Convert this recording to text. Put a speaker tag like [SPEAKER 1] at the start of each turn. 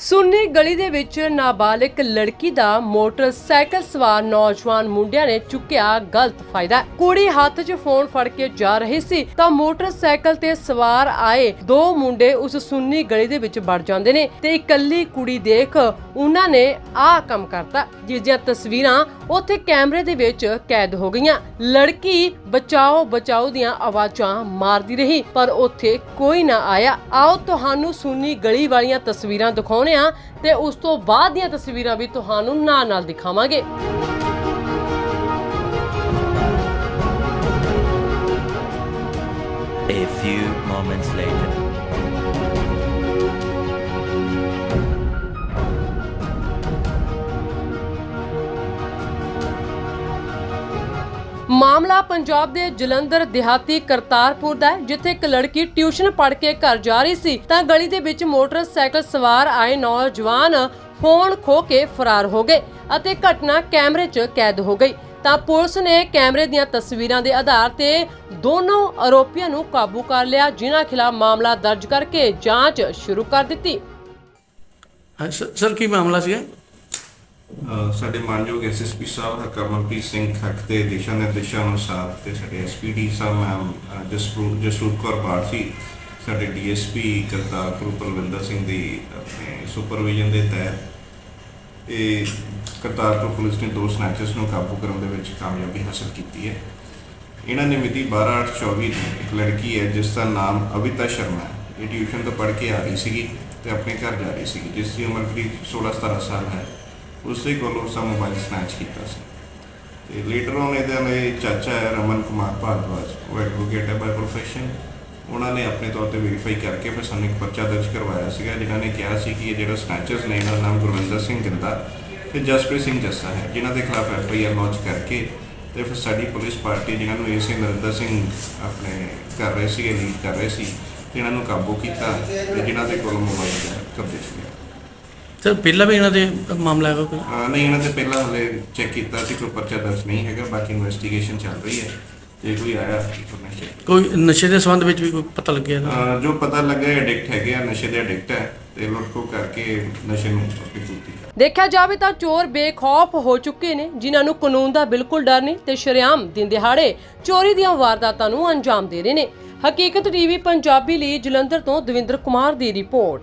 [SPEAKER 1] ਸੁੰਨੀ ਗਲੀ ਦੇ ਵਿੱਚ ਨਾਬਾਲਗ ਲੜਕੀ ਦਾ ਮੋਟਰਸਾਈਕਲ ਸਵਾਰ ਨੌਜਵਾਨ ਮੁੰਡਿਆਂ ਨੇ ਚੁੱਕਿਆ ਗਲਤ ਫਾਇਦਾ। ਕੁੜੀ ਹੱਥ 'ਚ ਫੋਨ ਫੜ ਕੇ ਜਾ ਰਹੀ ਸੀ, ਤਾਂ ਮੋਟਰਸਾਈਕਲ ਤੇ ਸਵਾਰ ਆਏ ਦੋ ਮੁੰਡੇ ਉਸ ਸੁੰਨੀ ਗਲੀ ਦੇ ਵਿੱਚ ਵੜ ਜਾਂਦੇ ਨੇ ਤੇ ਇਕੱਲੀ ਕੁੜੀ ਦੇਖ ਉਹਨਾਂ ਨੇ ਆਹ ਕੰਮ ਕਰਤਾ, ਜਿਸ ਦੀਆਂ ਤਸਵੀਰਾਂ ਉੱਥੇ ਕੈਮਰੇ ਦੇ ਵਿੱਚ ਕੈਦ ਹੋ ਗਈਆਂ। ਲੜਕੀ ਬਚਾਓ ਬਚਾਓ ਦੀਆਂ ਆਵਾਜ਼ਾਂ ਮਾਰਦੀ ਰਹੀ, ਪਰ ਉੱਥੇ ਕੋਈ ਨਾ ਆਇਆ। ਆਓ ਤੁਹਾਨੂੰ ਸੁੰਨੀ ਗਲੀ ਵਾਲੀਆਂ ਤਸਵੀਰਾਂ ਦਿਖਾਉਣ ਆ ਤੇ ਉਸ ਤੋਂ ਬਾਅਦ ਦੀਆਂ ਤਸਵੀਰਾਂ ਵੀ ਤੁਹਾਨੂੰ ਨਾਲ ਨਾਲ ਦਿਖਾਵਾਂਗੇ
[SPEAKER 2] A few moments later.
[SPEAKER 1] ਮਾਮਲਾ ਪੰਜਾਬ ਦੇ ਜਲੰਧਰ, ਦਿਹਾਤੀ, ਕਰਤਾਰਪੁਰ ਦਾ ਹੈ, ਜਿੱਥੇ ਇੱਕ ਲੜਕੀ ਟਿਊਸ਼ਨ ਪੜ੍ਹ ਕੇ ਘਰ ਜਾ ਰਹੀ ਸੀ। ਤਾਂ ਗਲੀ ਦੇ ਵਿੱਚ ਮੋਟਰਸਾਈਕਲ ਸਵਾਰ ਆਏ ਨੌਜਵਾਨ ਫੋਨ ਖੋ ਕੇ ਫਰਾਰ ਹੋ ਗਏ ਅਤੇ ਘਟਨਾ ਕੈਮਰੇ 'ਚ ਕੈਦ ਹੋ ਗਈ। ਤਾਂ ਪੁਲਿਸ ਨੇ ਕੈਮਰੇ ਦੀਆਂ ਤਸਵੀਰਾਂ ਦੇ ਆਧਾਰ ਤੇ ਦੋਨੋਂ ਆਰੋਪੀਆਂ ਨੂੰ ਕਾਬੂ ਕਰ ਲਿਆ, ਜਿਨ੍ਹਾਂ ਖਿਲਾਫ ਮਾਮਲਾ ਦਰਜ ਕਰਕੇ ਜਾਂਚ ਸ਼ੁਰੂ ਕਰ ਦਿੱਤੀ।
[SPEAKER 3] ਸਰ, ਕੀ ਮਾਮਲਾ ਸੀਗਾ?
[SPEAKER 4] ਸਾਡੇ ਮਾਨਯੋਗ ਐਸਐਸਪੀ ਸਾਹਿਬ ਹਰਕਰਮਨਪ੍ਰੀਤ ਸਿੰਘ ਖੱਕ ਦੇ ਦਿਸ਼ਾ ਨਿਰਦੇਸ਼ਾਂ ਅਨੁਸਾਰ ਤੇ ਸਾਡੇ ਐਸਪੀਡੀ ਸਾਹਿਬ ਮੈਮ ਅ, ਜਸਪ੍ਰੂ- ਜਸਰੂਪ ਕੌਰ ਬਾਰਸੀ ਸਾਡੇ ਡੀਐਸਪੀ ਕਰਤਾਰਪੁਰ ਪਰਵਿੰਦਰ ਸਿੰਘ ਦੀ ਆਪਣੇ ਸੁਪਰਵਿਜ਼ਨ ਦੇ ਤਹਿਤ ਇਹ ਕਰਤਾਰਪੁਰ ਪੁਲਿਸ ਨੇ ਦੋ ਸਨੈਚਰਸ ਨੂੰ ਕਾਬੂ ਕਰਨ ਦੇ ਵਿੱਚ ਕਾਮਯਾਬੀ ਹਾਸਲ ਕੀਤੀ ਹੈ। ਇਹਨਾਂ ਨੇ ਮਿਤੀ 12/8/24 ਨੂੰ ਇੱਕ ਲੜਕੀ ਹੈ ਜਿਸ ਦਾ ਨਾਮ ਅਵਿਤਾ ਸ਼ਰਮਾ ਹੈ। ਇਹ ਟਿਊਸ਼ਨ ਤੋਂ ਪੜ੍ਹ ਕੇ ਆ ਰਹੀ ਸੀਗੀ ਤੇ ਆਪਣੇ ਘਰ ਜਾ ਰਹੀ ਸੀਗੀ ਜਿਸ ਦੀ ਉਮਰ ਕਰੀਬ 16-17 ਸਾਲ ਹੈ। ਉਸ ਦੇ ਕੋਲੋਂ ਉਸਦਾ ਮੋਬਾਈਲ ਸਨੈਚ ਕੀਤਾ ਸੀ। ਤੇ ਲੇਟਰ ਔਨ ਇਹਦੇ ਨਾਲ ਚਾਚਾ ਹੈ ਰਮਨ ਕੁਮਾਰ ਭਾਰਦਵਾਜ, ਉਹ ਐਡਵੋਕੇਟ ਹੈ ਬਾਈ ਪ੍ਰੋਫੈਸ਼ਨ ਉਹਨਾਂ ਨੇ ਆਪਣੇ ਤੌਰ ਤੇ ਵੈਰੀਫਾਈ ਕਰਕੇ ਫਿਰ ਸਾਨੂੰ ਇੱਕ ਪਰਚਾ ਦਰਜ ਕਰਵਾਇਆ ਸੀਗਾ, ਜਿਨ੍ਹਾਂ ਨੇ ਕਿਹਾ ਸੀ ਕਿ ਇਹ ਜਿਹੜਾ ਸਨੈਚਰਸ ਨੇ, ਇਹਨਾਂ ਦਾ ਨਾਮ ਗੁਰਵਿੰਦਰ ਸਿੰਘ ਗਿੰਦਾ ਤੇ ਜਸਪ੍ਰੀਤ ਸਿੰਘ ਜੱਸਾ ਹੈ, ਜਿਨ੍ਹਾਂ ਦੇ ਖਿਲਾਫ ਐਫ ਆਈ ਆਰ ਲਾਂਚ ਕਰਕੇ ਤੇ ਫਿਰ ਸਾਡੀ ਪੁਲਿਸ ਪਾਰਟੀ ਜਿਨ੍ਹਾਂ ਨੂੰ ਏਸੀ ਨਰਿੰਦਰ ਸਿੰਘ ਆਪਣੇ ਕਰ ਰਹੇ ਸੀਗੇ ਲੀਡ ਕਰ ਰਹੇ ਸੀ, ਤੇ ਇਹਨਾਂ ਨੂੰ ਕਾਬੂ ਕੀਤਾ ਤੇ ਜਿਨ੍ਹਾਂ ਦੇ ਕੋਲ ਮੋਬਾਈਲ ਕਬਜ਼ੇ 'ਚ ਲਿਆ।
[SPEAKER 3] ਸਰ ਪਹਿਲਾਂ ਵੀ ਇਹਨਾਂ ਦੇ ਮਾਮਲਾ ਹੈਗਾ ਕੋਈ?
[SPEAKER 4] ਅਹ ਨਹੀਂ ਇਹਨਾਂ ਤੇ ਪਹਿਲਾਂ ਹਲੇ ਚੈੱਕ ਕੀਤਾ ਸੀ ਕੋਈ ਪਰਚਾ ਦਰਜ ਨਹੀਂ ਹੈਗਾ ਬਾਕੀ ਇਨਵੈਸਟੀਗੇਸ਼ਨ ਚੱਲ ਰਹੀ ਹੈ। ਜੇ ਕੋਈ ਆਇਆ ਇਨਫੋਰਮੇਸ਼ਨ
[SPEAKER 3] ਕੋਈ ਨਸ਼ੇ ਦੇ ਸੰਬੰਧ ਵਿੱਚ ਵੀ ਕੋਈ ਪਤਾ ਲੱਗਿਆ ਨਾ?
[SPEAKER 4] ਜੋ ਪਤਾ ਲੱਗਾ ਐਡਿਕਟ ਹੈਗੇ ਆ ਨਸ਼ੇ ਦੇ ਐਡਿਕਟ ਹੈ ਤੇ ਲੁੱਟਖੋ ਕਰਕੇ ਨਸ਼ੇ ਨੂੰ ਆਪਣੀ ਪੂਰਤੀ ਕਰ।
[SPEAKER 1] ਦੇਖਿਆ ਜਾਵੇ ਤਾਂ ਚੋਰ ਬੇਖੌਫ ਹੋ ਚੁੱਕੇ ਨੇ ਜਿਨ੍ਹਾਂ ਨੂੰ ਕਾਨੂੰਨ ਦਾ ਬਿਲਕੁਲ ਡਰ ਨਹੀਂ ਤੇ ਸ਼ਰੇਆਮ ਦਿਨ ਦਿਹਾੜੇ ਚੋਰੀ ਦੀਆਂ ਵਾਰਦਾਤਾਂ ਨੂੰ ਅੰਜਾਮ ਦੇ ਰਹੇ ਨੇ। ਹਕੀਕਤ ਟੀਵੀ ਪੰਜਾਬੀ ਲਈ ਜਲੰਧਰ ਤੋਂ ਦਵਿੰਦਰ ਕੁਮਾਰ ਦੀ report.